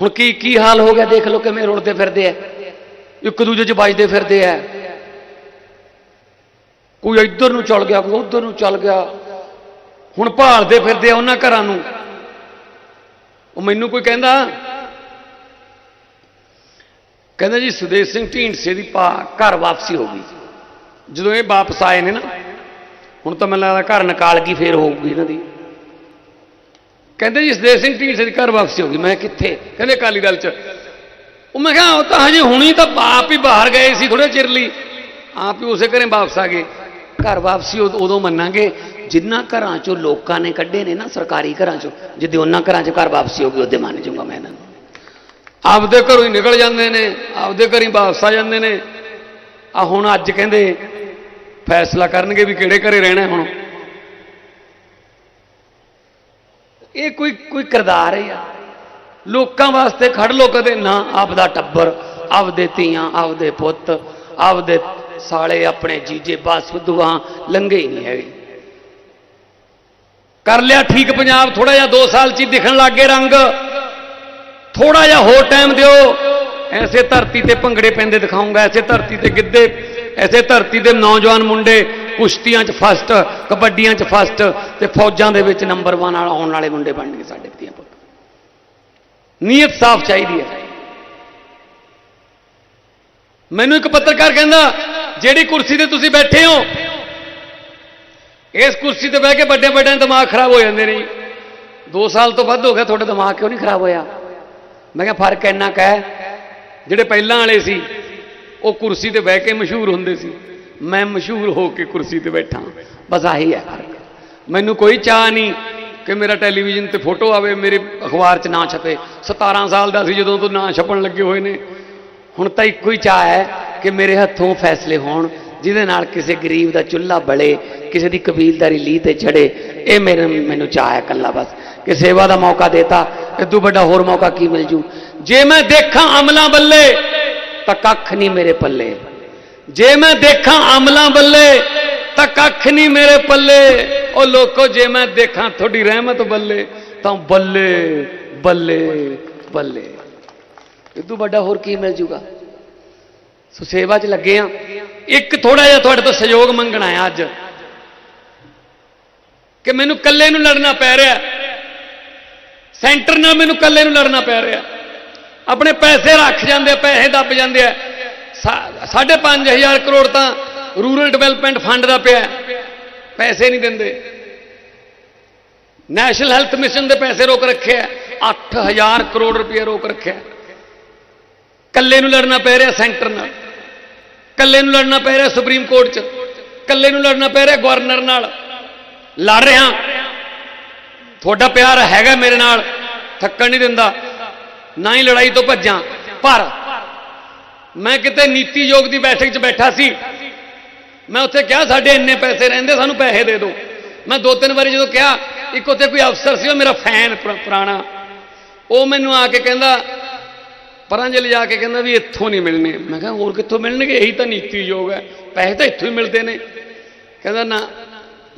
ਹੁਣ ਕੀ ਕੀ ਹਾਲ ਹੋ ਗਿਆ? ਦੇਖ ਲਓ ਕਿਵੇਂ ਰੁਲਦੇ ਫਿਰਦੇ ਆ। ਇੱਕ ਦੂਜੇ 'ਚ ਵੱਜਦੇ ਫਿਰਦੇ ਆ। ਕੋਈ ਇੱਧਰ ਨੂੰ ਚਲ ਗਿਆ, ਕੋਈ ਉੱਧਰ ਨੂੰ ਚੱਲ ਗਿਆ। ਹੁਣ ਭਾਲਦੇ ਫਿਰਦੇ ਆ ਉਹਨਾਂ ਘਰਾਂ ਨੂੰ। ਉਹ ਮੈਨੂੰ ਕੋਈ ਕਹਿੰਦਾ? ਕਹਿੰਦਾ ਜੀ, ਸੁਦੇਸ਼ ਸਿੰਘ ਢੀਂਡਸੇ ਦੀ ਪਾ ਘਰ ਵਾਪਸੀ ਹੋ ਗਈ। ਜਦੋਂ ਇਹ ਵਾਪਸ ਆਏ ਨੇ ਨਾ, ਹੁਣ ਤਾਂ ਮੈਨੂੰ ਲੱਗਦਾ ਘਰ ਨਿਕਾਲ ਗਈ ਫੇਰ ਹੋਊਗੀ ਇਹਨਾਂ ਦੀ। ਕਹਿੰਦੇ ਜੀ ਸੁਦੇਸ਼ ਸਿੰਘ ਢੀਂਡਸੇ ਦੀ ਘਰ ਵਾਪਸੀ ਹੋ ਗਈ। ਮੈਂ ਕਿੱਥੇ? ਕਹਿੰਦੇ ਅਕਾਲੀ ਦਲ ਚ। ਉਹ ਮੈਂ ਕਿਹਾ, ਉਹ ਤਾਂ ਹਜੇ ਹੁਣੀ ਤਾਂ ਆਪ ਹੀ ਬਾਹਰ ਗਏ ਸੀ ਥੋੜੇ ਚਿਰ ਲਈ। ਆਪ ਹੀ ਉਸੇ ਘਰੇ ਵਾਪਸ ਆ ਗਏ। ਘਰ ਵਾਪਸੀ ਉਦ- ਉਦੋਂ ਮੰਨਾਂਗੇ, ਜਿੰਨਾ ਘਰਾਂ ਚੋਂ ਲੋਕਾਂ ਨੇ ਕੱਢੇ ਨੇ ਨਾ, ਸਰਕਾਰੀ ਘਰਾਂ ਚੋਂ, ਜਿੱਦੇ ਉਹਨਾਂ ਘਰਾਂ 'ਚੋਂ ਘਰ ਵਾਪਸੀ ਹੋ ਗਈ, ਉਹਦੇ ਮੰਨ ਜਾਊਂਗਾ ਮੈਂ ਇਹਨਾਂ ਨੂੰ। ਆਪਦੇ ਘਰੋਂ ਹੀ ਨਿਕਲ ਜਾਂਦੇ ਨੇ, ਆਪਦੇ ਘਰੀ ਵਾਪਸ ਆ ਜਾਂਦੇ ਨੇ। ਆ ਹੁਣ ਅੱਜ ਕਹਿੰਦੇ, ਫੈਸਲਾ ਕਰਨਗੇ ਵੀ ਕਿਹੜੇ ਘਰੇ ਰਹਿਣਾ ਹੁਣ। ਇਹ ਕੋਈ ਕੋਈ ਕਿਰਦਾਰ ਹੈ ਯਾਰ। ਲੋਕਾਂ ਵਾਸਤੇ ਖੜ ਲੋ ਕਦੇ ਨਾ, ਆਪਦਾ ਟੱਬਰ, ਆਪਦੇ ਧੀਆਂ, ਆਪਦੇ ਪੁੱਤ, ਆਪਦੇ ਸਾਲੇ, ਆਪਣੇ ਜੀਜੇ, ਬਸ ਦੁਆ ਲੰਘੇ ਹੀ ਨਹੀਂ ਹੈਗੇ। ਕਰ ਲਿਆ ਠੀਕ ਪੰਜਾਬ ਥੋੜਾ ਜਿਹਾ 2 ਸਾਲ ਚ ਹੀ ਦਿਖਣ ਲੱਗ ਗਏ ਰੰਗ। ਥੋੜਾ ਜਿਹਾ ਹੋਰ ਟਾਈਮ ਦਿਓ। ਐਸੇ ਧਰਤੀ ਤੇ ਭੰਗੜੇ ਪੈਂਦੇ ਦਿਖਾਉਂਗਾ, ਐਸੇ ਧਰਤੀ ਤੇ ਗਿੱਧੇ, ਐਸੇ ਧਰਤੀ ਤੇ ਨੌਜਵਾਨ ਮੁੰਡੇ ਕੁਸ਼ਤੀਆਂ 'ਚ ਫਸਟ ਕਬੱਡੀਆਂ 'ਚ ਫਸਟ ਤੇ ਫੌਜਾਂ ਦੇ ਵਿੱਚ ਨੰਬਰ 1 ਵਾਲਾ ਆਉਣ ਵਾਲੇ ਮੁੰਡੇ ਬਣਨਗੇ ਸਾਡੇ ਧੀਆਂ ਪੁੱਤ। ਨੀਅਤ ਸਾਫ਼ ਚਾਹੀਦੀ ਹੈ। ਮੈਨੂੰ ਇੱਕ ਪੱਤਰਕਾਰ ਕਹਿੰਦਾ, ਜਿਹੜੀ ਕੁਰਸੀ ਤੇ ਤੁਸੀਂ ਬੈਠੇ ਹੋ, ਇਸ ਕੁਰਸੀ ਤੇ ਬਹਿ ਕੇ ਵੱਡੇ ਵੱਡੇ ਦਿਮਾਗ ਖਰਾਬ ਹੋ ਜਾਂਦੇ ਨੇ। ਜੀ 2 ਸਾਲ ਤੋਂ ਵੱਧ ਹੋ ਗਿਆ ਤੁਹਾਡਾ ਦਿਮਾਗ ਕਿਉਂ ਨਹੀਂ ਖਰਾਬ ਹੋਇਆ? ਮੈਂ ਕਿਹਾ, ਫ਼ਰਕ ਇੰਨਾ ਕੁ ਹੈ, ਜਿਹੜੇ ਪਹਿਲਾਂ ਵਾਲੇ ਸੀ, ਉਹ ਕੁਰਸੀ ਤੇ ਬਹਿ ਕੇ ਮਸ਼ਹੂਰ ਹੁੰਦੇ ਸੀ। ਮੈਂ ਮਸ਼ਹੂਰ ਹੋ ਕੇ ਕੁਰਸੀ ਤੇ ਬੈਠਾ। ਬਸ ਆਹੀ ਹੈ ਫ਼ਰਕ। ਮੈਨੂੰ ਕੋਈ ਚਾਹ ਨਹੀਂ ਕਿ ਮੇਰਾ ਟੈਲੀਵਿਜ਼ਨ ਤੇ ਫੋਟੋ ਆਵੇ, ਮੇਰੇ ਅਖਬਾਰ 'ਚ ਨਾ ਛਪੇ। 17 ਸਾਲ ਦਾ ਸੀ ਜਦੋਂ ਤੋਂ ਨਾ ਛਪਣ ਲੱਗੇ ਹੋਏ ਨੇ। ਹੁਣ ਤਾਂ ਇੱਕੋ ਹੀ ਚਾਹ ਹੈ ਕਿ ਮੇਰੇ ਹੱਥੋਂ ਫੈਸਲੇ ਹੋਣ, ਜਿਹਦੇ ਨਾਲ ਕਿਸੇ ਗਰੀਬ ਦਾ ਚੁੱਲ੍ਹਾ ਬਲੇ, ਕਿਸੇ ਦੀ ਕਬੀਲਦਾਰੀ ਲੀਹ ਤੇ ਚੜੇ ਇਹ ਮੇਰੇ ਮੈਨੂੰ ਚਾਹ ਹੈ ਕੱਲਾ ਬਸ। ਕਿ ਸੇਵਾ ਦਾ ਮੌਕਾ ਦੇਤਾ, ਇਦੋਂ ਵੱਡਾ ਹੋਰ ਮੌਕਾ ਕੀ ਮਿਲ ਜੂ? ਜੇ ਮੈਂ ਦੇਖਾਂ ਅਮਲਾਂ ਬੱਲੇ, ਤਾਂ ਕੱਖ ਨਹੀਂ ਮੇਰੇ ਪੱਲੇ। ਜੇ ਮੈਂ ਦੇਖਾਂ ਅਮਲਾਂ ਬੱਲੇ, ਤਾਂ ਕੱਖ ਨਹੀਂ ਮੇਰੇ ਪੱਲੇ। ਉਹ ਲੋਕੋ, ਜੇ ਮੈਂ ਦੇਖਾਂ ਤੁਹਾਡੀ ਰਹਿਮਤ ਬੱਲੇ, ਤਾਂ ਬੱਲੇ ਬੱਲੇ ਬੱਲੇ। ਇਦੋਂ ਵੱਡਾ ਹੋਰ ਕੀ ਮਿਲ ਜੂਗਾ? ਸੋ ਸੇਵਾ 'ਚ ਲੱਗੇ ਆ। ਇੱਕ ਥੋੜਾ ਜਿਹਾ ਤੁਹਾਡੇ ਤੋਂ ਸਹਿਯੋਗ ਮੰਗਣਾ ਹੈ ਅੱਜ। ਕਿ ਮੈਨੂੰ ਇਕੱਲੇ ਨੂੰ ਲੜਨਾ ਪੈ ਰਿਹਾ। ਸੈਂਟਰ ਨਾਲ ਮੈਨੂੰ ਇਕੱਲੇ ਨੂੰ ਲੜਨਾ ਪੈ ਰਿਹਾ। ਆਪਣੇ ਪੈਸੇ ਰੱਖ ਜਾਂਦੇ ਪੈਸੇ ਦੱਬ ਜਾਂਦੇ ਆ। ਸਾ- ਸਾਢੇ ਪੰਜ ਹਜ਼ਾਰ ਕਰੋੜ ਤਾਂ ਰੂਰਲ ਡਿਵੈਲਪਮੈਂਟ ਫੰਡ ਦਾ ਪਿਆ। ਪੈਸੇ ਨਹੀਂ ਦਿੰਦੇ। ਨੈਸ਼ਨਲ ਹੈਲਥ ਮਿਸ਼ਨ ਦੇ ਪੈਸੇ ਰੋਕ ਰੱਖੇ ਆ। 8000 ਕਰੋੜ ਰੁਪਏ ਰੋਕ ਰੱਖਿਆ ਕੱਲੇ ਨੂੰ ਲੜਨਾ ਪੈ ਰਿਹਾ ਸੈਂਟਰ ਨਾਲ। ਕੱਲੇ ਨੂੰ ਲੜਨਾ ਪੈ ਰਿਹਾ ਸੁਪਰੀਮ ਕੋਰਟ 'ਚ। ਕੱਲੇ ਨੂੰ ਲੜਨਾ ਪੈ ਰਿਹਾ ਗਵਰਨਰ ਨਾਲ। ਲੜ ਰਿਹਾ। ਤੁਹਾਡਾ ਪਿਆਰ ਹੈਗਾ ਮੇਰੇ ਨਾਲ। ਥੱਕਣ ਨਹੀਂ ਦਿੰਦਾ। ਨਾ ਹੀ ਲੜਾਈ ਤੋਂ ਭੱਜਾਂ। ਪਰ ਮੈਂ ਕਿਤੇ ਨੀਤੀ ਯੋਗ ਦੀ ਬੈਠਕ 'ਚ ਬੈਠਾ ਸੀ। ਮੈਂ ਉੱਥੇ ਕਿਹਾ, ਸਾਡੇ ਇੰਨੇ ਪੈਸੇ ਰਹਿੰਦੇ, ਸਾਨੂੰ ਪੈਸੇ ਦੇ ਦਿਓ। ਮੈਂ ਦੋ ਤਿੰਨ ਵਾਰੀ ਜਦੋਂ ਕਿਹਾ, ਇੱਕ ਉੱਥੇ ਕੋਈ ਅਫਸਰ ਸੀ, ਉਹ ਮੇਰਾ ਫੈਨ ਪੁਰਾਣਾ। ਉਹ ਮੈਨੂੰ ਆ ਕੇ ਕਹਿੰਦਾ, ਪਰਾਂ ਜੇ ਲਿਜਾ ਕੇ ਕਹਿੰਦਾ ਵੀ ਇੱਥੋਂ ਨਹੀਂ ਮਿਲਣੇ। ਮੈਂ ਕਿਹਾ, ਹੋਰ ਕਿੱਥੋਂ ਮਿਲਣਗੇ? ਇਹੀ ਤਾਂ ਨੀਤੀ ਯੋਗ ਹੈ। ਪੈਸੇ ਤਾਂ ਇੱਥੋਂ ਹੀ ਮਿਲਦੇ ਨੇ। ਕਹਿੰਦਾ, ਨਾ,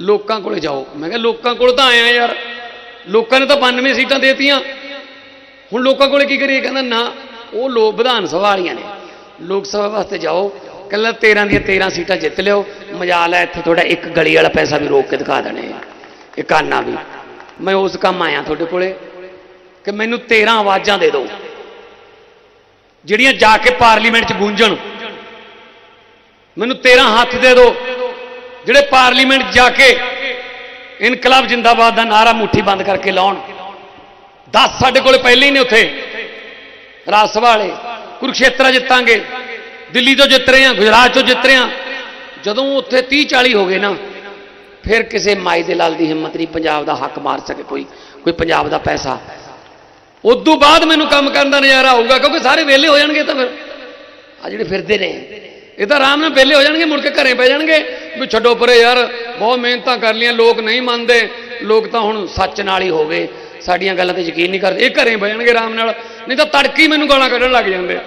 ਲੋਕਾਂ ਕੋਲੇ ਜਾਓ। ਮੈਂ ਕਿਹਾ, ਲੋਕਾਂ ਕੋਲ ਤਾਂ ਆਇਆ ਯਾਰ। ਲੋਕਾਂ ਨੇ ਤਾਂ 92 ਸੀਟਾਂ ਦੇਤੀਆਂ। ਹੁਣ ਲੋਕਾਂ ਕੋਲੇ ਕੀ ਕਰੀਏ? ਕਹਿੰਦਾ, ਨਾ, ਉਹ ਲੋਕ ਵਿਧਾਨ ਸਭਾ ਵਾਲੀਆਂ ਨੇ। ਲੋਕ ਸਭਾ ਵਾਸਤੇ ਜਾਓ, ਕੱਲਾ 13 ਦੀਆਂ 13 ਸੀਟਾਂ ਜਿੱਤ ਲਿਓ ਮਜਾਲ ਹੈ ਇੱਥੇ ਤੁਹਾਡਾ ਇੱਕ ਗਲੀ ਵਾਲਾ ਪੈਸਾ ਵੀ ਰੋਕ ਕੇ ਦਿਖਾ ਦੇਣੇ ਆ ਇੱਕ ਵੀ। ਮੈਂ ਉਸ ਕੰਮ ਆਇਆ ਤੁਹਾਡੇ ਕੋਲੇ ਕਿ ਮੈਨੂੰ 13 ਆਵਾਜ਼ਾਂ ਦੇ ਦਿਓ, ਜਿਹੜੀਆਂ ਜਾ ਕੇ ਪਾਰਲੀਮੈਂਟ 'ਚ ਗੂੰਜਣ। ਮੈਨੂੰ 13 ਹੱਥ ਦੇ ਦਿਓ, ਜਿਹੜੇ ਪਾਰਲੀਮੈਂਟ ਜਾ ਕੇ ਇਨਕਲਾਬ ਜਿੰਦਾਬਾਦ ਦਾ ਨਾਰਾ ਮੁੱਠੀ ਬੰਦ ਕਰਕੇ ਲਾਉਣ। 10 ਸਾਡੇ ਕੋਲੇ ਪਹਿਲੇ ਹੀ ਨੇ ਉੱਥੇ, ਰਾਜ ਸਭਾ ਵਾਲੇ। ਕੁਰੂਕਸ਼ੇਤਰਾ ਜਿੱਤਾਂਗੇ। ਦਿੱਲੀ ਤੋਂ ਜਿੱਤ ਰਹੇ ਹਾਂ, ਗੁਜਰਾਤ ਤੋਂ ਜਿੱਤ ਰਹੇ ਹਾਂ। ਜਦੋਂ ਉੱਥੇ 30 40 ਹੋ ਗਏ ਨਾ, ਫਿਰ ਕਿਸੇ ਮਾਈ ਦੇ ਲਾਲ ਦੀ ਹਿੰਮਤ ਨਹੀਂ ਪੰਜਾਬ ਦਾ ਹੱਕ ਮਾਰ ਸਕੇ ਕੋਈ ਕੋਈ ਪੰਜਾਬ ਦਾ ਪੈਸਾ। ਉਦੋਂ ਬਾਅਦ ਮੈਨੂੰ ਕੰਮ ਕਰਨ ਦਾ ਨਜ਼ਾਰਾ ਆਊਗਾ, ਕਿਉਂਕਿ ਸਾਰੇ ਵਿਹਲੇ ਹੋ ਜਾਣਗੇ ਤਾਂ ਫਿਰ। ਆ ਜਿਹੜੇ ਫਿਰਦੇ ਨੇ, ਇਹ ਤਾਂ ਆਰਾਮ ਨਾਲ ਵਿਹਲੇ ਹੋ ਜਾਣਗੇ, ਮੁੜ ਕੇ ਘਰੇ ਪੈ ਜਾਣਗੇ। ਵੀ ਛੱਡੋ ਪਰੇ ਯਾਰ, ਬਹੁਤ ਮਿਹਨਤਾਂ ਕਰ ਲੀਆਂ ਲੋਕ ਨਹੀਂ ਮੰਨਦੇ। ਲੋਕ ਤਾਂ ਹੁਣ ਸੱਚ ਨਾਲ ਹੀ ਹੋ ਗਏ। ਸਾਡੀਆਂ ਗੱਲਾਂ ਤੇ ਯਕੀਨ ਨਹੀਂ ਕਰਦੇ। ਇਹ ਘਰੇ ਬਹਿ ਜਾਣਗੇ ਆਰਾਮ ਨਾਲ। ਨਹੀਂ ਤਾਂ ਤੜਕੀ ਮੈਨੂੰ ਗਾਲਾਂ ਕੱਢਣ ਲੱਗ ਜਾਂਦੇ। ਆ